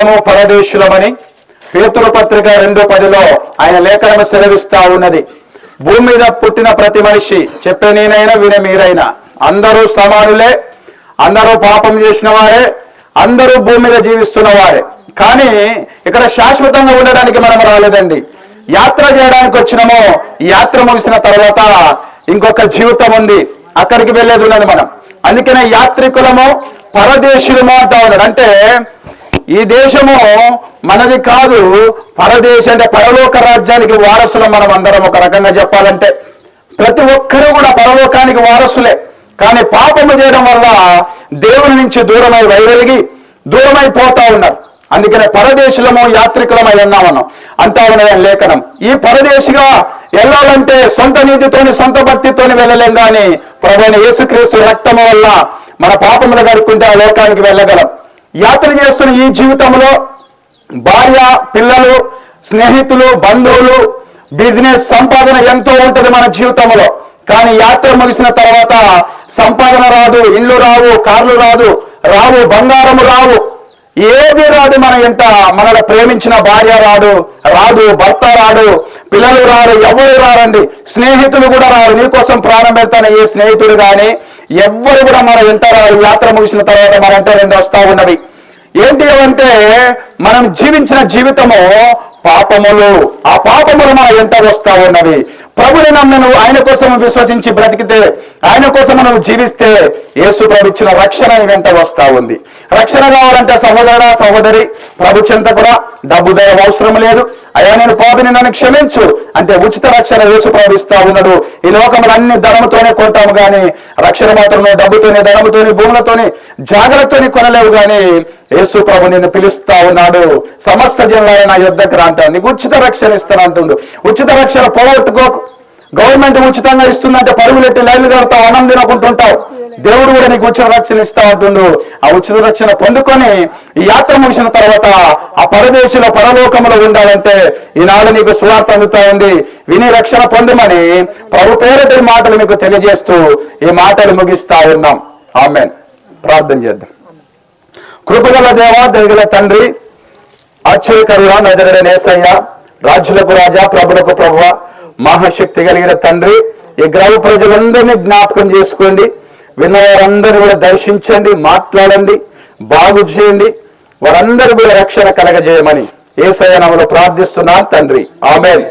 మనము పరదేశులమని పేతుల పత్రిక రెండు పదిలో ఆయన లేఖనము సెలవిస్తా ఉన్నది. భూమి మీద పుట్టిన ప్రతి మనిషి చెప్పే నేనైనా వినే మీరైనా. అందరూ సమానులే అందరూ పాపం చేసిన వారే అందరూ భూమి మీద జీవిస్తున్న వారే. కానీ ఇక్కడ శాశ్వతంగా ఉండడానికి మనం రాలేదండి. యాత్ర చేయడానికి వచ్చినమో యాత్ర ముగిసిన తర్వాత ఇంకొక జీవితం ఉంది. అక్కడికి వెళ్ళేది ఉన్నది మనం. అందుకనే యాత్రికులము పరదేశులము అంటా ఉన్నాడు. అంటే ఈ దేశము మనది కాదు పరదేశం అంటే పరలోక రాజ్యానికి వారసులు మనం అందరం ఒక రకంగా చెప్పాలంటే. ప్రతి ఒక్కరూ కూడా పరలోకానికి వారసులే. కానీ పాపము చేయడం వల్ల దేవుని నుంచి దూరమై వైవెలిగి దూరమైపోతా ఉన్నారు. అందుకనే పరదేశులము యాత్రికులమై ఉన్నామన్నాం అంతా ఉన్నది లేఖనం. ఈ పరదేశిగా వెళ్ళాలంటే సొంత నీతితోని సొంత భక్తితోని వెళ్ళలేం కానీ ప్రభుని యేసుక్రీస్తు రక్తము వల్ల మన పాపములు కడుక్కుంటే ఆ లోకానికి వెళ్ళగలం. యాత్ర చేస్తున్న ఈ జీవితంలో భార్య పిల్లలు స్నేహితులు బంధువులు బిజినెస్ సంపాదన ఎంతో ఉంటుంది మన జీవితంలో. కానీ యాత్ర ముగిసిన తర్వాత సంపాదన రాదు ఇల్లు రావు కార్లు రాదు రావు బంగారము రావు. ఏది రాదు మన ఎంత మనల్ని ప్రేమించిన భార్య రాడు రాదు భర్త రాడు పిల్లలు రారు ఎవరు రారండి. స్నేహితులు కూడా రారు. నీకోసం ప్రాణం పెడతాను ఏ స్నేహితుడు కానీ ఎవ్వరు కూడా మన ఎంత రారు. యాత్ర ముగిసిన తర్వాత మనంటే రెండు వస్తా ఉన్నవి. ఏంటి అంటే మనం జీవించిన జీవితము పాపములు. ఆ పాపములు మన ఎంత వస్తా ఉన్నవి. ప్రభుని నమ్మను ఆయన కోసం విశ్వసించి బ్రతికితే ఆయన కోసం నువ్వు జీవిస్తే యేసు ప్రభు ఇచ్చిన రక్షణ వెంట వస్తా ఉంది. రక్షణ కావాలంటే సహోదర సహోదరి ప్రభు చెంత కూడా డబ్బు దయ అవసరం లేదు. అయ్యా నేను పాపిని నన్ను క్షమించు. అంటే ఉచిత రక్షణ యేసు ప్రభు ఇస్తా ఉన్నాడు. ఈ లోకములు అన్ని ధనముతోనే కొంటాము గాని రక్షణ మాత్రమే డబ్బుతోనే ధనముతోని భూములతోని జాగ్రత్తని కొనలేవు గాని యేసు ప్రభు నిన్ను పిలుస్తా ఉన్నాడు. సమస్త జిల్లా నా యుద్ధకు రా నీకు ఉచిత రక్షణ ఇస్తాను అంటుండు. ఉచిత రక్షణ పోగొట్టుకోకు గవర్నమెంట్ ఉచితంగా ఇస్తుందంటే పరుగులెట్టి లైన్లు కడతావు అన్నం తినకుంటుంటావు. దేవుడు కూడా నీకు ఉచిత రక్షణ ఇస్తా ఉంటుండు ఆ ఉచిత రక్షణ పొందుకొని ఈ యాత్ర ముగిసిన తర్వాత ఆ పరదేశంలో పరలోకంలో ఉండాలంటే ఈనాడు నీకు సువార్త అందుతా ఉంది విని రక్షణ పొందమని ప్రభు పేరటి మాటలు మీకు తెలియజేస్తూ ఈ మాటలు ముగిస్తా ఉన్నాం. ఆమెన్. ప్రార్థన చేద్దాం. కృపగల దేవ దయగల తండ్రి ఆశ్చర్యకరుడ నజరడ నేసయ్య రాజులకు రాజా ప్రభులకు ప్రభువ మహాశక్తి కలిగిన తండ్రి ఈ గ్రామ ప్రజలందరినీ జ్ఞాపకం చేసుకోండి. విన్నవారందరూ కూడా దర్శించండి మాట్లాడండి బాగు చేయండి. వారందరూ కూడా రక్షణ కలగజేయమని ఏ సయనంలో ప్రార్థిస్తున్నాను తండ్రి. ఆమెన్.